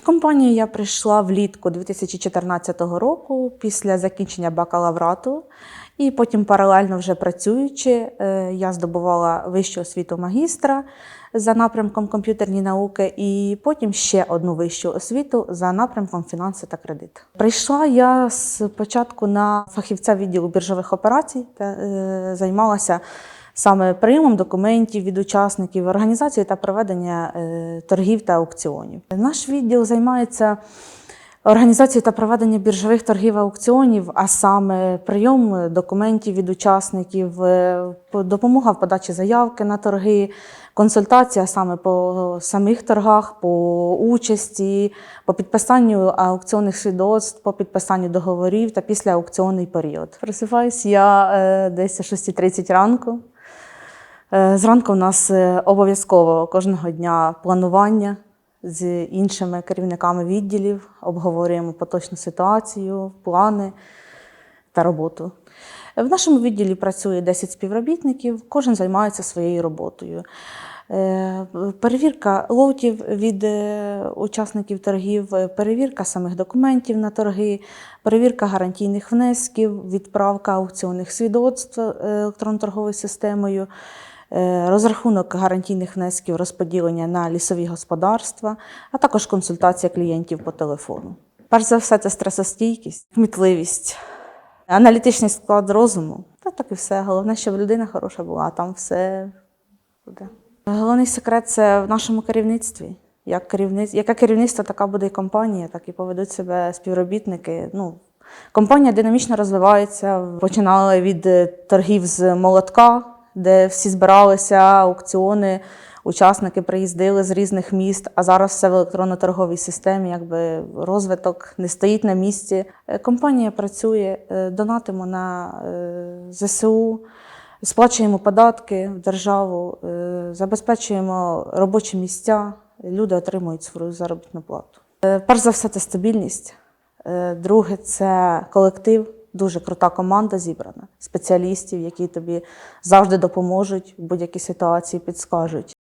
компанію я прийшла влітку 2014 року після закінчення бакалаврату. І потім паралельно вже працюючи, е, я здобувала вищу освіту магістра за напрямком комп'ютерні науки, і потім ще одну вищу освіту за напрямком фінанси та кредит. Прийшла я спочатку на фахівця відділу біржових операцій та е, займалася саме приймом документів від учасників організації та проведення е, торгів та аукціонів. Наш відділ займається організацією та проведення біржових торгів аукціонів, а саме прийом документів від учасників, е, допомога в подачі заявки на торги, консультація саме по самих торгах, по участі, по підписанню аукціонних свідоцтв, по підписанню договорів та післяаукціонний період. Просипаюсь я е, десь о 6.30 ранку. Е, Зранку у нас е, обов'язково кожного дня планування з іншими керівниками відділів, обговорюємо поточну ситуацію, плани та роботу. В нашому відділі працює 10 співробітників, кожен займається своєю роботою. Е, Перевірка лотів від е, учасників торгів, е, перевірка самих документів на торги, перевірка гарантійних внесків, відправка аукціонних свідоцтв е, електронно-торговою системою, е, розрахунок гарантійних внесків, розподілення на лісові господарства, а також консультація клієнтів по телефону. Перш за все, це стресостійкість, кмітливість, аналітичний склад розуму. Та так і все. Головне, щоб людина хороша була, а там все буде. Головний секрет це в нашому керівництві. Як керівниць... Яке керівництво, така буде і компанія, так і поведуть себе співробітники. Ну, компанія динамічно розвивається. Починали від е, торгів з молотка, де всі збиралися, аукціони, учасники приїздили з різних міст, а зараз все в електронно-торговій системі, якби розвиток не стоїть на місці. Е, Компанія працює, е, донатимо на е, ЗСУ. Сплачуємо податки в державу, забезпечуємо робочі місця, люди отримують свою заробітну плату. Перш за все, це стабільність. Друге, це колектив, дуже крута команда зібрана, спеціалістів, які тобі завжди допоможуть в будь-якій ситуації, підскажуть.